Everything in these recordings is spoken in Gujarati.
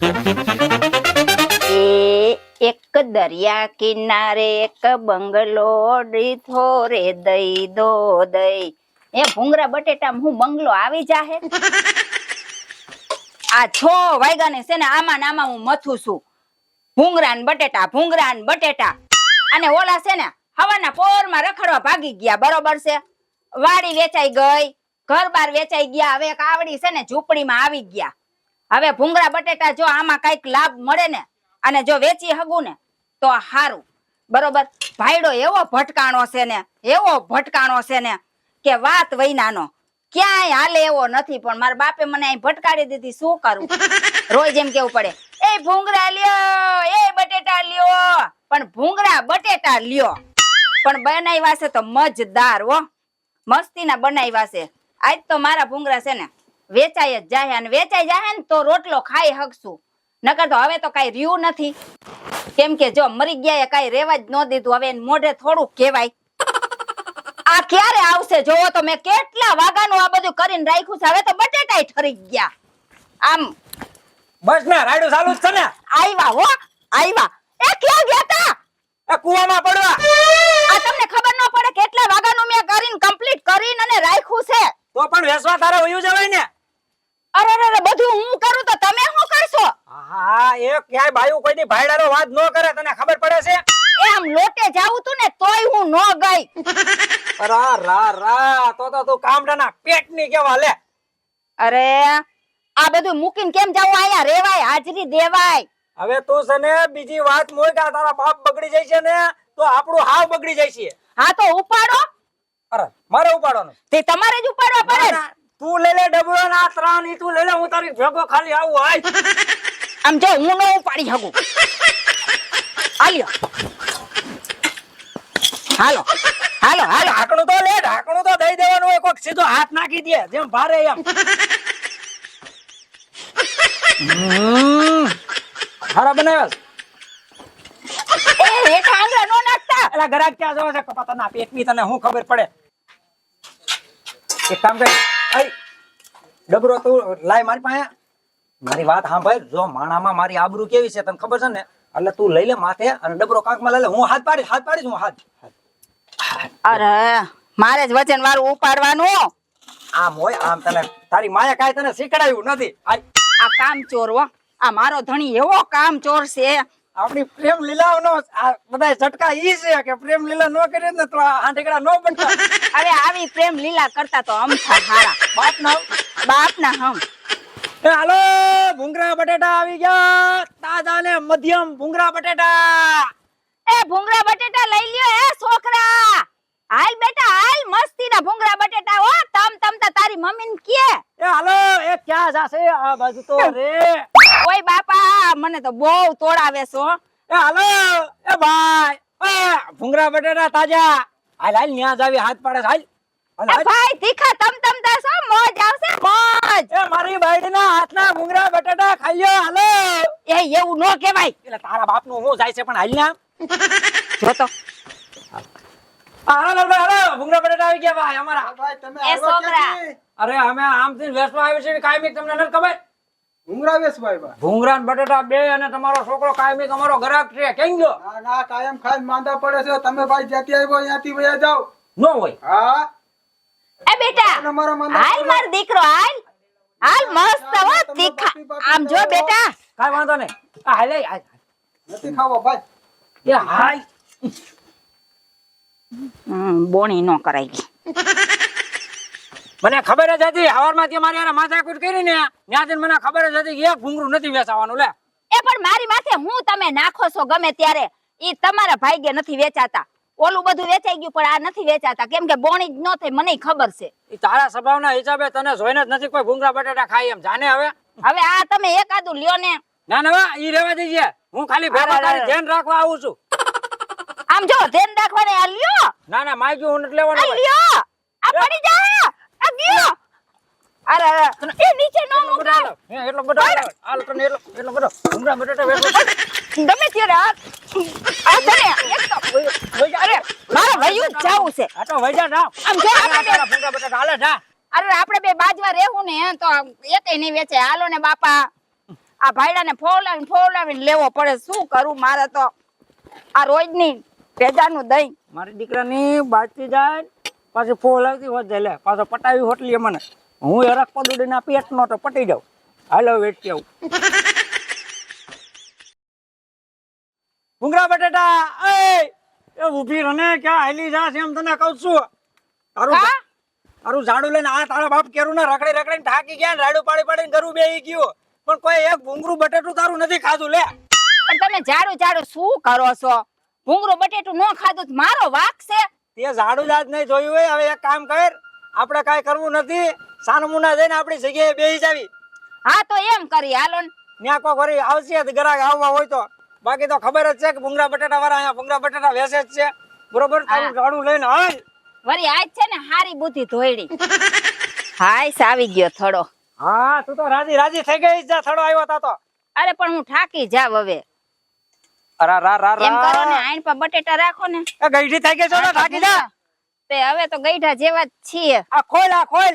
એ એક દરિયા કિનારે એક બંગલો દીધો રે દઈ દો દઈ. એ ભૂંગરા બટેટા હું બંગલો આવી જાહે? આ છો વાગ્યા ને છે ને આમાં ને આમાં હું મથું છું. ભૂંગરા ને બટેટા, ભૂંગરા ને બટેટા. અને ઓલા છે ને હવાના પોરમાં રખડવા ભાગી ગયા, બરોબર છે? વાડી વેચાઈ ગઈ ઘર બાર વેચાઈ ગયા, હવે એક આવડી છે ને ઝૂંપડીમાં આવી ગયા. હવે ભૂંગળા, બટેટા જો આમાં કંઈક લાભ મળે ને અને જો વેચી હગું ને, તો હારું. બરોબર? ભાઈડો એવો ભટકાણો છે ને, એવો ભટકાણો છે ને કે વાત વૈનાનો. ક્યાંય હાલે એવો નથી, પણ મારા બાપે મને અહીં ભટકાડી દીધી, શું કરું? રોજ એમ કેવું પડે, એ ભૂંગળા લ્યો, એ બટેટા લ્યો. પણ ભૂંગળા, બટેટા લ્યો. પણ બનાવ્યા છે તો મજદાર, હો. મસ્તીના બનાવ્યા છે. આજ તો મારા ભૂંગળા છે ને વેચાઈ જ જાય અને વેચાઈ જાય ને તો રોટલો ખાઈ હકશું. નકર તો હવે તો કઈ રહ્યું નથી. કેમ કે જો મરી ગયા એ કઈ રેવા જ ન દીધું. હવે મોઢે થોડું કહેવાય. આ ક્યારે આવશે? જોવો તો મેં કેટલા વાગાનું આ બધું કરીને રાખ્યું છે. હવે તો બટેટા ઠરી ગયા. આમ બસ ને રાડું ચાલુ જ છે ને. આવ્યા હો આવ્યા એ ક્યાં ગયા તા? એ કુવામાં પડવા. આ તમને ખબર ન પડે કેટલા વાગાનું મેં કરીને કમ્પ્લીટ કરીને અને રાખ્યું છે. તો પણ વેસવા તારે વયું જવાય ને. અરે અરે અરે, બધું હું કરું તો તમે શું કરશો? હા એ ક્યાંય બાયું કોઈ દી ભાઈડાનો વાત ન કરે તને ખબર પડે છે? એ આમ લોટે જાવું તું ને તોય હું ન ગઈ. રા રા રા તો તો તું કામડાના પેટની કેવા લે. અરે આ બધું મૂકીને કેમ જાવું અહીંયા રેવાય હાજરી દેવાય. હવે તું છે ને બીજી વાત મોય કા તારા બાપ બગડી જાય છે ને તો આપણું હાવ બગડી જાય છે. હા તો ઉપાડો. અરે મારે ઉપાડવાનું. તે તમારે જ ઉપાડવા પડે. તું લઈ લે ડબરો ના ત્રણ ઈ તું લઈ લે હું તારી ભેગો ખાલી આવું હાય આમ જો હું ન ઉપાડી શકું. હાલ્યો. હાલો. હાલો હાલો ઢાંકણું તો લે ઢાંકણું તો દઈ દેવાનું હોય કોક સીધો હાથ નાખી દે જેમ ભારે એમ. હારા બનાવ્યા? એ નો નાખતા. એલા ગરાક ક્યાં જવા છે? કપાતાના પેટની તને શું ખબર પડે? એક કામ કર. ડબરો તું લાય મારી પાસે. મારી વાત સાંભળ જો માણામાં મારી આબરૂ કેવી છે તને ખબર છે ને? એટલે તું લઈ લે માથે અને ડબરો કાંકમાં લઈ લે. હું હાથ પાડીશ હાથ પાડીશ હું હાથ. અરે મારે જ વચન મારું ઉપાડવાનું. આમ હોય આમ તને તારી માયા કાંઈ તને શીખડાયું નથી. આ આ કામ ચોર હો. આ મારો ધણી એવો કામ ચોર છે. આપણી પ્રેમ લીલાઓનો આ બધા ઝટકા ઈ છે કે પ્રેમ લીલા નો કરીએ ને તો આ ઢેકડા નો બનતા. અરે આવી પ્રેમ લીલા કરતા તો અમથા હારા. બાપ ના બાપ ના હમ. એ હાલો ભૂંગરા બટેટા આવી ગયા. તાજા ને મધ્યમ ભૂંગરા બટેટા. એ ભૂંગળા બટેટા લઈ લ્યો એ છોકરા. હાલ બેટા હાલ મસ્તી ના ભૂંગળા બટેટા હો. તમ તમ તા તારી મમ્મી ને કે. એ હાલો એ ક્યાં જાશે? આ બાજુ તો રે. ઓય બાપા મને તો બહુ તોડાવે છો એ હાલો એ ભાઈ એ ભૂંગરા બટેટા તાજા. હાલ હાલ ન્યા જાવી હાથ પાડે હાલ. હાલ, ભાઈ તીખા તમ તમ તા છો મોજ આવશે મોજ. એ મારી બાઈડીના હાથના ભૂંગરા બટેટા ખાઈયો હાલો. એ એવું નો કહેવાય. એટલે તારા બાપનું હું જાય છે પણ હાલ ના જો તો. હાલો હાલો હાલો. ભૂંગરા બટેટા આવી ગયા ભાઈ અમારા. ભાઈ તમે એ આવ્યા છોકરા. ક્યાંથી? અરે અમે આમથી વેસવા આવી છે કાયમી તમને નથી ખબર? ભૂંગળા વેચભાઈ બા. ભૂંગરા ને બટેટા બે અને તમારો છોકરો કાયમી તમારો ગ્રાહક છે. કેમ ગયો? ના ના કાયમ ખાઈને માંદા પડે છે. તમે ભાઈ જ્યાંથી આવ્યો ત્યાંથી વયા જાઓ. નો હોય. હા. એ બેટા અને મારા માંદા હાલ પડે. માર દીકરો હાલ. હાલ મસ્ત હો તીખા. આમ જો બેટા. કાઈ વાંધો નહીં. આ હાલે હાલ. નથી ખાવા ભાઈ. એ હમ, બોણી નો કરાઈ ગઈ મને ખબર જ હતી હવારમાં તે મારી હારે માથાકૂટ કરી ને ત્યાંથી મને ખબર જ હતી કે એક ભૂંગરું નથી વેચાવાનું લે. એ પણ મારી માથે હું તમે નાખો છો ગમે ત્યારે એ તમારા ભાગ્ય નથી વેચાતા. ઓલું બધું વેચાઈ ગયું પણ આ નથી વેચાતા. કેમ કે બોણી જ ન થઈ મને ખબર છે. એ તારા સ્વભાવના હિસાબે તને જોઈને જ નથી કોઈ ભૂંગરા બટાટા ખાય એમ. જાને હવે? હવે આ તમે એકાદું લ્યો ને. ના ના એ રેવા દેજે. હું ખાલી અરે. ધ્યાન રાખવા આવું છું. આમ જો ધ્યાન રાખવાને આ લ્યો. ના ના માગ્યું હું નથી લેવાનો આ લ્યો. આ પડી જા આ ગયો અરે અરે એ નીચે નો હાલો. હે, એટલો બધો. હાલ તને એટલો એટલો બધો ભૂંગરા બટાટા વેચવા ગમે ત્યારે આ. આ તને એક તો અરે મારે વયું જ જાવું છે. આ તો વૈજા જા આમ જો આપણે બે તારા ભૂંગરા હાલે જા. અરે આપણે બે બાજવા રહેવું ને તો એકેય નહીં વેચે. હાલો ને બાપા. આ ભાઈડાને ફોલાવીને ફોલાવીને લેવો પડે. શું કરું? મારે તો આ રોજની ભેજાનું દહીં. મારી દીકરાની બાજતી જાય પાછી ફોલ આવતી વધે લે પાછો પટાવી હોટલી મને. હું હરક પદુડીના પેટ નો તો પટી જાઉં. હાલો વેટ કેવું ભૂંગળા બટેટા એ ઊભી રને ક્યાં હાલી જાસ એમ તને કહું છું. તારું? તારું ઝાડુ લઈને આ તારા બાપ કેરું ને રખડી રખડીને થાકી ગયા રાડું પાડી પાડીને ઘરું બેહી ગયું. પણ કોઈ એક ભૂંગરું બટેટું તારું નથી ખાધું લે. પણ તમે જાડું જાડું શું કરો છો? ભૂંગળું બટેટું ન ખાધું તો મારો વાક છે. તે ઝાડુ જાત નહીં જોયું હોય હવે એક કામ કર આપણે કાઈ કરવું નથી. સાનમુના જઈને આપણી જગ્યાએ બેસી જાવી. હા તો એમ કરી હાલો ને. ત્યાં કોઈ ઘરે આવશે ગ્રાહક આવવા હોય તો. બાકી તો ખબર જ છે કે ભૂંગરા બટાટા વાળા અહીંયા ભૂંગરા બટાટા વેસે જ છે. બરોબર? તારું ઝાડુ લઈને હાલ. વરી આજ છે ને હારી બુદ્ધિ ધોઈડી હાય આવી ગયો થોડો. હા તું તો રાજી રાજી થઈ ગઈ જા થડો આવ્યો તા તો. અરે પણ હું થાકી જાવ હવે. અરા રા રા એમ કરો ને આઈન પર બટેટા રાખો ને. એ ગઈઢી થઈ ગઈ છો ને થાકી જા. તે હવે તો ગઈઢા જેવા જ છીએ. આ ખોલ આ ખોલ.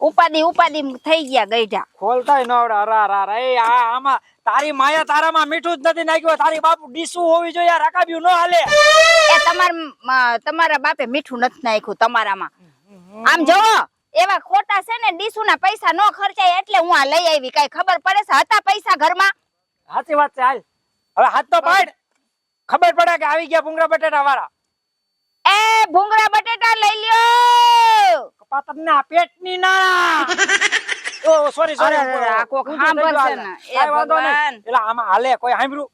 ઉપાદી ઉપાદી થઈ ગયા ગઈઢા. ખોલતાય ન આવડે અરા રા રા એ આ આમાં તારી માયા તારામાં મીઠું જ નથી નાખ્યું. તારી બાપુ ડીસું હોવી જોઈએ આ રકાબ્યું ન હાલે. એ તમાર મ- તમારા બાપે મીઠું નથી નાખ્યું તમારામાં. આમ જોવો એવા ખોટા છે ને ડીસુ ના પૈસા નો ખર્ચાય એટલે હું આ લઈ આવી. કઈ ખબર પડે છે? હતા પૈસા ઘરમાં? સાચી વાત છે હાલ. હવે હાથ તો પાડ. ખબર પડે કે આવી ગયા ભૂંગળા બટેટા વાળા. એ ભૂંગળા બટેટા લઈ લ્યો. કપાતરના પેટની ના. ઓ સોરી સોરી આ કોક સાંભળશે ને. એ ભગવાન. એટલે આમાં હાલે કોઈ સાંભળ્યું?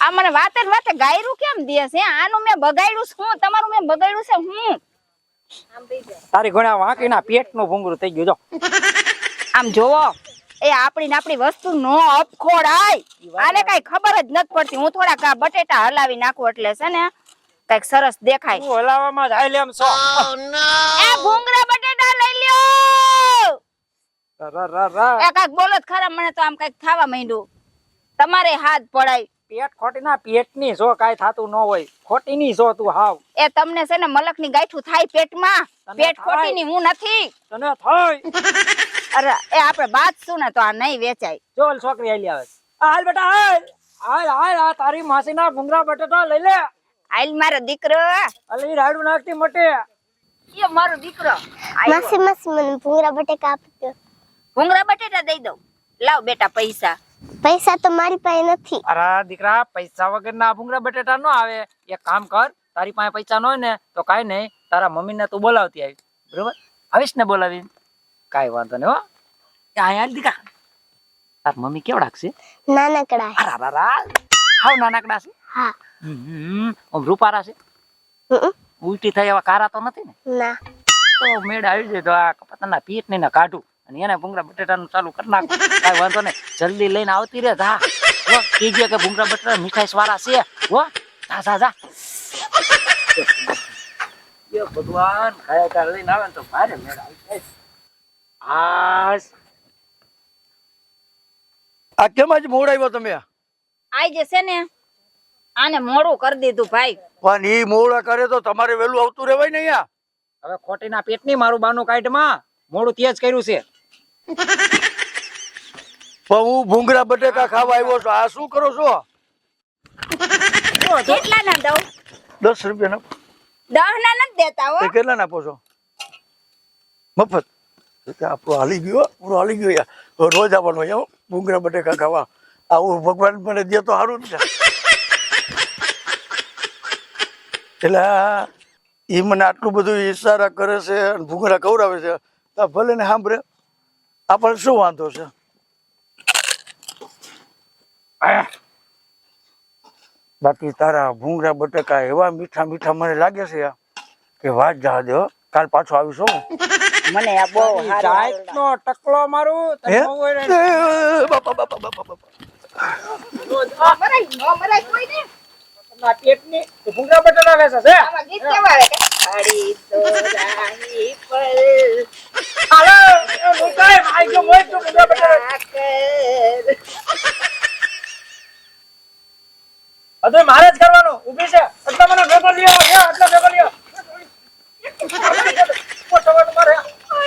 આ મને વાતે ને વાતે ગાયરું કેમ દે છે? આનું મેં બગાડ્યું શું તમારું મેં બગાડ્યું છે હું? તારી ઘણા વાંકીના પેટનું ભૂંગળું થઈ ગયું જો. આમ જોવો. એ આપણી ને આપણી વસ્તુ નો અપખોડાય આને કઈ ખબર જ નથી પડતી. હું થોડાક આ બટેટા હલાવી નાખું એટલે છે ને કંઈક સરસ દેખાય. તું હલાવામાં જ હાલે એમ છો. એ ભૂંગરા બટેટા લઈ લ્યો. રા રા રા એ કંઈક બોલો જ ખરા મને તો આમ કંઈક થાવા માંડ્યું. તમારે હાથ પડાય. પેટ ખોટી ના પેટ પેટની જો કાઈ થાતું ન હોય. ખોટીની જો તું હાવ. એ તમને છે ને મલકની ગાંઠું થાય પેટમાં. પેટ થાય. ખોટી ની હું નથી. તને થઈ અરે એ આપણે બાત શું ને તો આ નહીં વેચાય. ચોલ છોકરી હાલી આવે. આ હાલ બેટા હાલ. હાલ હાલ આ તારી માસીના ભૂંગળા બટેટા લઈ લે. આઈલ મારો દીકરો. અલે ઈ રાડુ નાખતી મટે. એ મારો દીકરો. માસી માસી મને ભૂંગરા બટેકા આપજો ભૂંગરા બટેટા દઈ દઉં. લાવ બેટા પૈસા. પૈસા તો મારી પાસે નથી. અરે દીકરા પૈસા વગર ના ભૂંગળા બટેટા નો આવે. એક કામ કર તારી પાસે પૈસા ન હોય ને તો કાઈ નહીં. તારા મમ્મીને તું બોલાવતી આવી. બરોબર? આવીશ ને બોલાવી કાંઈ વાંધો નહીં હો. અહીંયા હાલ તાર મમ્મી કેવડાક છે? નાનકડા. અરા રા હાવ નાનકડા છે? હા. આમ રૂપારા છે? ઉલટી થાય એવા કારા તો નથી ને? ના. તો મેળ આવી જાય તો આ કપાતના પીઠ ને કાઢું અને એને ભૂંગળા બટેટાનું ચાલુ કરી નાખું. કાંઈ વાંધો નહીં. જલ્દી લઈને આવતી રે જા. હો કીજે કે ભૂંગળા બટેટા મીઠાઈ સ્વારા છે. હો જા જા જા. ભગવાન ખાયા લઈને આવે ને તો ભારે મેળ આવી જાય. આસ આ કેમ આજ મોડ આવ્યો તમે? આઈ જશે ને. આને મોડું કરી દીધું ભાઈ. પણ ઈ મોડા કરે તો તમારે વેલું આવતું રહેવાય ને અહીંયા. હવે ખોટીના પેટની મારું બાનું કાઢમાં. મોડું તેજ કર્યું છે. પણ હું ભૂંગરા બટેકા ખાવા આવ્યો છું. આ શું કરો છો? કેટલા ના દઉં? દસ રૂપિયા દહ ના નથી દેતા હો. ના કેટલા આપો છો? મફત. આપણો હાલી ગયો પૂરો હાલી ગયો. રોજ આવવાનો અહીંયા હો, બટેકા ખાવા. આવું ભગવાન મને દે તો સારું છે એટલે એ મને આટલું બધું ઈશારા કરે છે અને ભૂંગરા ખવડાવે છે. તો ભલે ને સાંભળે. આપણને શું વાંધો છે? બાકી તારા ભૂંગરા બટેકા એવા મીઠા મીઠા મને લાગે છે કે વાત જા કાલ પાછો આવીશ હું. મને આ બહુ જાતનો ટકલો મારું તને ને. બાપા, બાપા, બાપા, બાપા. ના? પેટની તો ભૂંગળા બટેટા વેચે છે. ગીત કેવા આવે કે સાડી તો રાહી પર હાલો. મુકાય ભાઈ ગયો મોય તો ભૂંગળા બટેટા સાકર. મારે જ કરવાનું. ઊભી છે. એટલે મને ભેગો લ્યો. હે એટલે ભેગો લ્યો.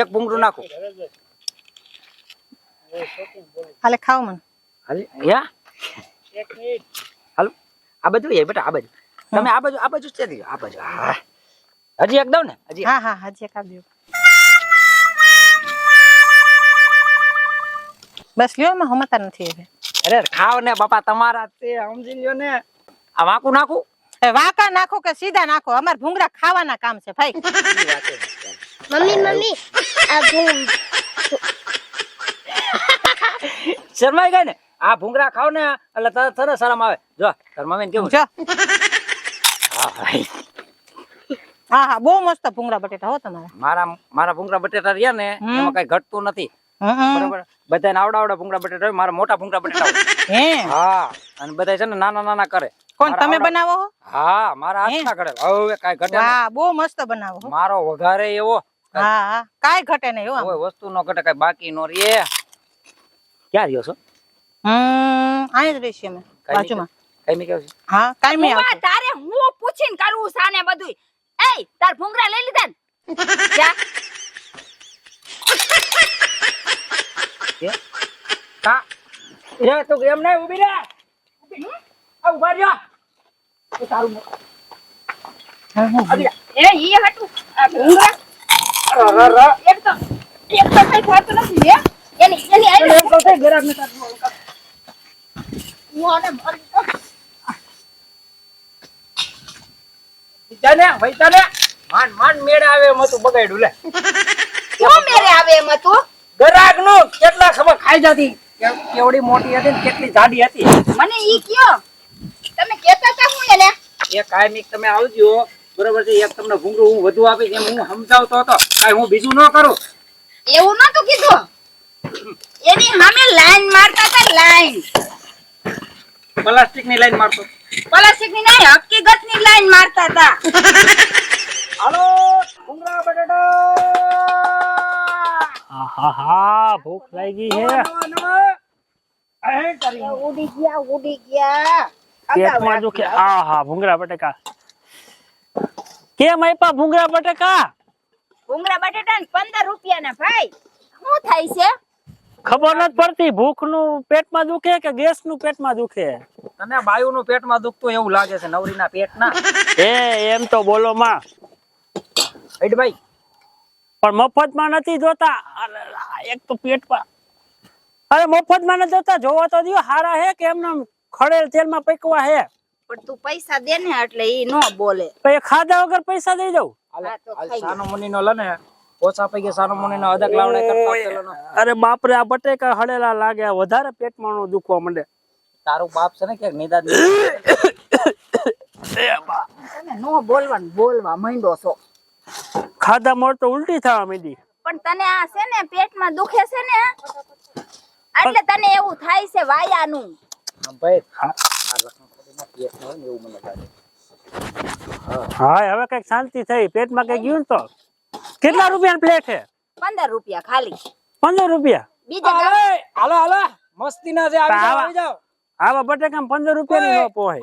એક ભૂંગળું નાખો. હાલે ખાવ મને. હાલી? યા હાલો. આ બાજુ એ બેટા આ બાજુ. તમે આ બાજુ આ બાજુ છે દીજો આ બાજુ. હા. હજી એક દઉં ને? હજી હા હા હજી એક આપજો. બસ લ્યો એમાં હમતા નથી હવે. અરે ખાવ ને બાપા તમારા તે સમજી લ્યો ને. આ વાંકું નાખું? વાંકા નાખો કે સીધા નાખો? અમાર ભૂંગળા ખાવાના કામ છે ભાઈ. Mummy mummy. આ ભૂંગ. શરમાઈ ગઈ ને? આ ભૂંગરા ખાવ ને એટલે તરત તરત શરમ આવે. જો તાર મમ્મી કેવું છે? હા હા હા બહુ મસ્ત ભૂંગરા બટેટા હો તમારા. મારા મારા ભૂંગરા બટેટા રહ્યા ને એમાં કઈ ઘટતું નથી. બરાબર? બધાને આવડા આવડા ભૂંગળા બટેટા હોય મારા મોટા ભૂંગળા બટેટા હે? હા અને બધા છે ને નાના નાના કરે. કોણ તમે બનાવો હા? મારા? હાથના કરે. હવે કાંઈ ઘટે વાહ બહુ મસ્ત બનાવો મારો વઘારે એવો હા હા. કાઈ ઘટે નહીં હો કોઈ વસ્તુ નો ઘટે કઈ બાકી નો રે ક્યાં રહ્યો છો? હમ આય જ રહીશું અમે કાંઈ બાજુમાં. કઈ મી કેવું છે હા કાંઈ મે તારે હું પૂછીને કરું સાને બધું એય તાર ભૂંગરા લઈ લીધા ને? જા. કા? રે તો એમ નહીં ઊભી રે. આ ઊભા રહ્યો. તારું. એ ઈ હટું. આ ભૂંગરા અર, અર, અર. એક તો એક તો કઈ થતું નથી હે? એની એની આઈ એમ કહું ઘરાક ને તારું મોડું કર. હું આને મરી તો બીજા ને વૈતા ને માંડ માંડ મેળે આવે એમ હતું બગાડ્યું લે. શું મેળે આવે એમ હતું? ગરાગનું કેટલા ખબર ખાઈ જતી કેવડી મોટી હતી ને કેટલી જાડી હતી. મને ઈ કયો. તમે કેતા હતા હું એને? એ કાયમિક તમે આવજો. બરોબર છે એક તમને ભૂંગળું હું વધુ આપીશ એમ હું સમજાવતો હતો. કાંઈ હું બીજું ન કરું. એવું નતું કીધું? એની સામે લાઈન મારતા હતા લાઈન. પ્લાસ્ટિકની લાઈન મારતો. પ્લાસ્ટિકની નહીં હકીકતની લાઈન મારતા હતા. હાલો ભૂંગળા બટાટા. હા. હા ભૂખ લાગી છે. ઉડી ગયા ઉડી ગયા. પેટમાં દુખે. આ હા ભૂંગળા બટેકા. કેમ આપ્યા ભૂંગળા બટેકા? ભૂંગળા બટેટા ને પંદર રૂપિયા ના ભાઈ. શું થાય છે? ખબર નથી પડતી ભૂખનું પેટમાં દુખે કે ગેસનું પેટમાં દુખે? તને બાયુ નું પેટમાં દુખતું એવું લાગે છે નવરીના પેટના. એ એમ તો બોલો માં. હઈડભાઈ પણ મફતમાં નથી જોતા. એક તો પેટમાં અરે મફતમાં નથી જોતા. જોવા તો દિયો હારા હે કે એમને ખડેલ તેલમાં પકવા હે? પણ તું પૈસા દે ને એટલે ઈ નો બોલે. પછી ખાધા વગર પૈસા દઈ દઉં. સાનો મુનિ નો લે ઓછા પૈકી સાનો મુનિ નો અધક લાવડે કરતા પેલાનો. અરે બાપરે આ બટેકા હળેલા લાગે વધારે પેટમાં નું દુખવા માંડે. તારું બાપ છે ને ક્યાંક નિદાન નો બોલવાનું બોલવા માંડો છો. ખાધા મોડ તો ઉલટી થવા માંડી. પણ તને આ છે ને પેટમાં દુખે છે ને એટલે તને એવું થાય છે વાયાનું. ભાઈ હોય ને એવું મને લાગે હા હવે કંઈક શાંતિ થઈ. પેટમાં કઈ ગયું ને તો? કેટલા રૂપિયા પ્લેટ છે? પંદર રૂપિયા ખાલી. પંદર રૂપિયા? બીજા અરે, હાલો હાલો. મસ્તી ના છે આવી જાઓ, આવા. આવી જાઓ. આવા બટેકા પંદર રૂપિયા ની લોપો હોય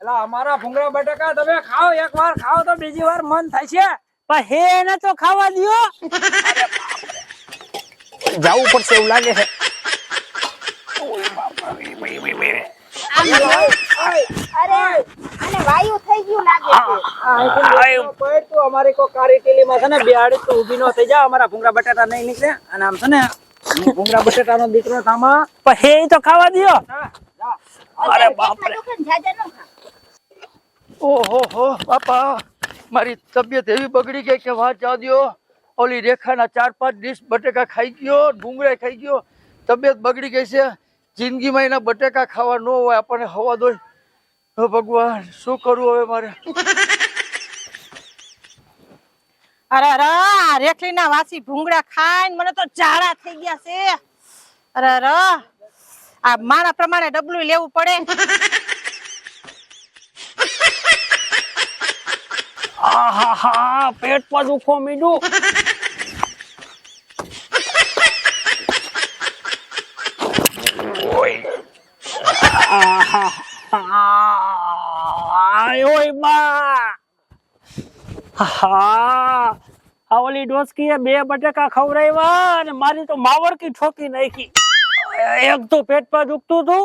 એટલે અમારા ભૂંગળા બટાકા તમે ખાઓ એક વાર ખાઓ તો બીજી વાર મન થાય છે. પણ હે એને તો ખાવા દો જવું પડશે એવું લાગે છે. અરે આને વાયુ થઈ ગયું લાગે છે. કોઈ તું અમારી કારી ટીલીમાં છે ને બેહાડી તું ઊભી નો થઈ જા અમારા ભૂંગળા બટાટા નહીં નીકળે. અને આમ છે ને હું ભૂંગળા બટાટાનો દીકરો થામા પણ હે તો ખાવા દ્યો. અરે ઓહો હો બાપા મારી તબિયત એવી બગડી ગઈ કે વાત જવા દયો. ઓલી રેખાના ચાર પાંચ ડીશ બટેકા ખાઈ ગયો ડુંગળા ખાઈ ગયો. તબિયત બગડી ગઈ છે. જિંદગીમાં એના બટેકા ખાવા ન હોય આપણને હવા દોય. ભગવાન શું કરવું હવે મારે? અરે અરે આ રેખલીના વાસી ભૂંગળા ખાઈને મને તો ઝાડા થઈ ગયા છે. અરે અરે આ મારા પ્રમાણે ડબલું લેવું પડે. આહાહા, પર દુખો મીંડું ઓય. આહાહા, ઓય બા. આહા. આ ઓલી ડોસકીએ બે બટાકા ખવડાવ્યા અને મારી તો માવડકી ઠોકી નાખી. એક તો પેટમાં દુખતું હતું.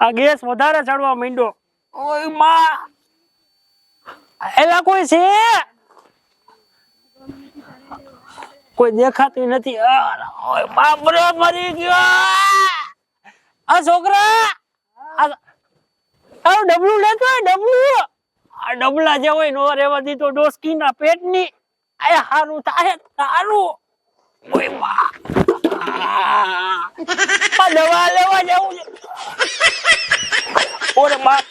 આ ગેસ વધારે ચડવા માંડ્યો. ઓય એલા કોઈ છે? કોઈ દેખાતી નથી. આ, ઓય બાપ મરી ગયો. આ છોકરા આ ડબલું લેતો ડબલું. આ ડબલા જે હોય નો રેવા દીધો ડોસકી ના પેટની આ હારું થાય તારું ઓયમાં આ દવા લેવા જવું ઓરે બાપ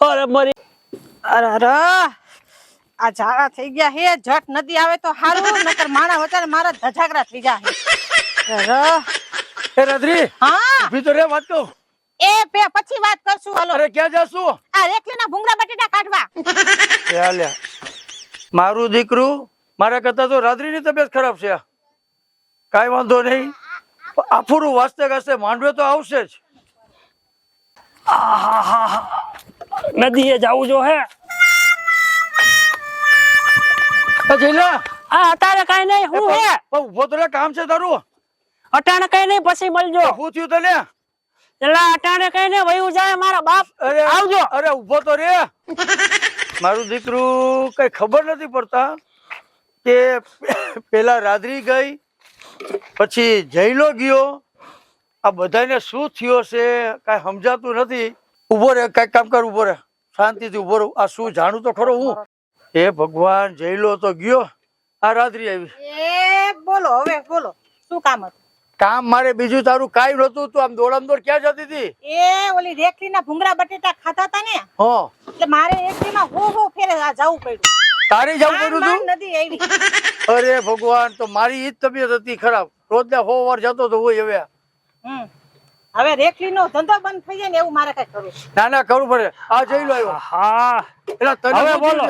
અરે મરી. આ ઝાડા થઈ ગયા હે. જટ નદી આવે તો હારું. નકર માણા વચારે મારા ધજાગરા થઈ જાય અરે. એ રાત્રી હા. તો રે વાત કહું. એ પે પછી વાત કરશું હાલો. અરે ક્યાં જાશું? આ રેખલીના ભૂંગળા બટેટા કાઢવા. એ મારું દીકરું મારા કરતા તો રાત્રિની તબિયત ખરાબ છે. કાઈ વાંધો નહીં. આફુરું વાસ્તે ગાસ્તે માંડવે તો આવશે જ. નદીએ જવું જો હે. એ જયલા, આ અત્યારે કઈ નહીં હું હે. પણ તો કામ છે તારું. અટાણે કઈ નહીં પછી મળજો. શું થયું તને? એલા અટાણે કઈ નહીં વયું જાય મારા બાપ. અરે આવજો. અરે ઊભો તો રે. મારું દીકરું કઈ ખબર નથી પડતા કે પેલા રાદરી ગઈ પછી જઈલો ગયો. આ બધાને શું થયો છે કાંઈ સમજાતું નથી. ઊભો રે કઈ કામ કર ઊભો રે. શાંતિથી ઊભો રહું. આ શું જાણું તો ખરો હું. હે ભગવાન જઈલો તો ગયો. આ રાત્રિ આવી. એ બોલો હવે બોલો. શું કામ હતું? કામ મારે બીજું તારું કઈ નતું તું આમ દોડમ દોડ ક્યાં જતી હતી? એ ઓલી રેખલીના ભૂંગરા બટેટા ખાતા હતા ને? હો. એટલે મારે એકલીમાં હો હો ફેરે જવું પડ્યું. તારી જવું પડ્યું તું? નદી આવી. અરે ભગવાન તો મારી ઈ જ તબિયત હતી ખરાબ. રોજ ને હો વાર જતો તો હોય હવે. હમ. હવે રેખલીનો ધંધો બંધ થઈ જાય ને એવું મારે કઈ કરવું ના ના કરવું પડે. આ જઈ લો આવ્યો. હા. એટલે તને હવે બોલો.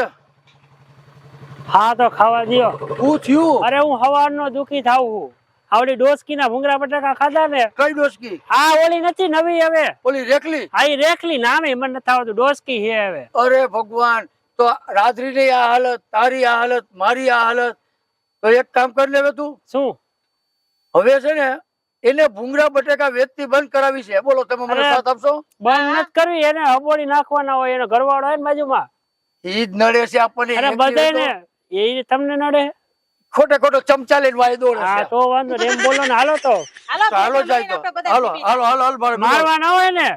હા તો ખાવા દ્યો. હું થયું? અરે હું હવારનો દુખી થાઉં છું. આવડી ડોસકી ના ભૂંગરા બટાકા ખાધા ને? કઈ ડોસકી? આ ઓલી નથી નવી હવે. ઓલી રેખલી? હા રેખલી નામે મને નથી આવતું ડોસકી હે હવે. અરે ભગવાન તો રાત્રિ ની આ હાલત તારી આ હાલત મારી આ હાલત તો એક કામ કરી લેવે તું શું? હવે છે ને એને ભૂંગળા બટેકા વેચતી બંધ કરાવી છે. બોલો તમે મને. સાથ આપશો? બંધ નથી કરવી એને હબોડી નાખવાના હોય એનો ઘરવાળો હોય ને બાજુમાં. ઈ જ નડે છે આપણને અરે એકલી બધાય હોય ને એ તમને નડે. ખોટે ખોટો ચમચા લઈને વાય દોડે હા તો વાંધો એમ બોલો ને હાલો તો. હાલો જાય તો. હાલો હાલો હાલો હાલો મારે મારવા ના હોય ને?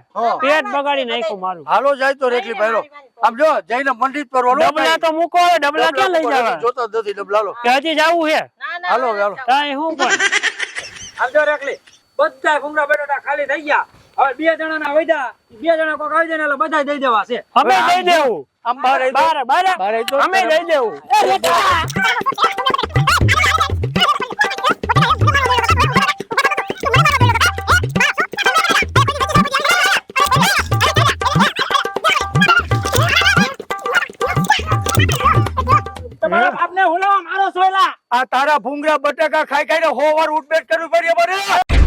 પેટ બગાડી નાખું મારું. હાલો જાય તો રેખલી ભાઈ આમ જો જઈને મંડિત પર હાલો ડબલા તો મૂકો હવે, ડબલા ક્યાં લઈ જવા જોતા નથી ડબલા હાલો. કે હજી જવું છે? ના, ના, હાલો હાલો. કાંઈ હું પણ? રેખલી બધા ખાલી થઈ ગયા. હવે બે જણા ના વૈદા બે જણા કોક આવી જાય એટલે બધા દઈ દેવા છે. અમે દઈ દેવું. અમે દઈ દેવું. આ તારા ભૂંગળા બટાકા ખાઈ ખાઈને હોવાર ઉઠબેટ કરવી પડી અમારે.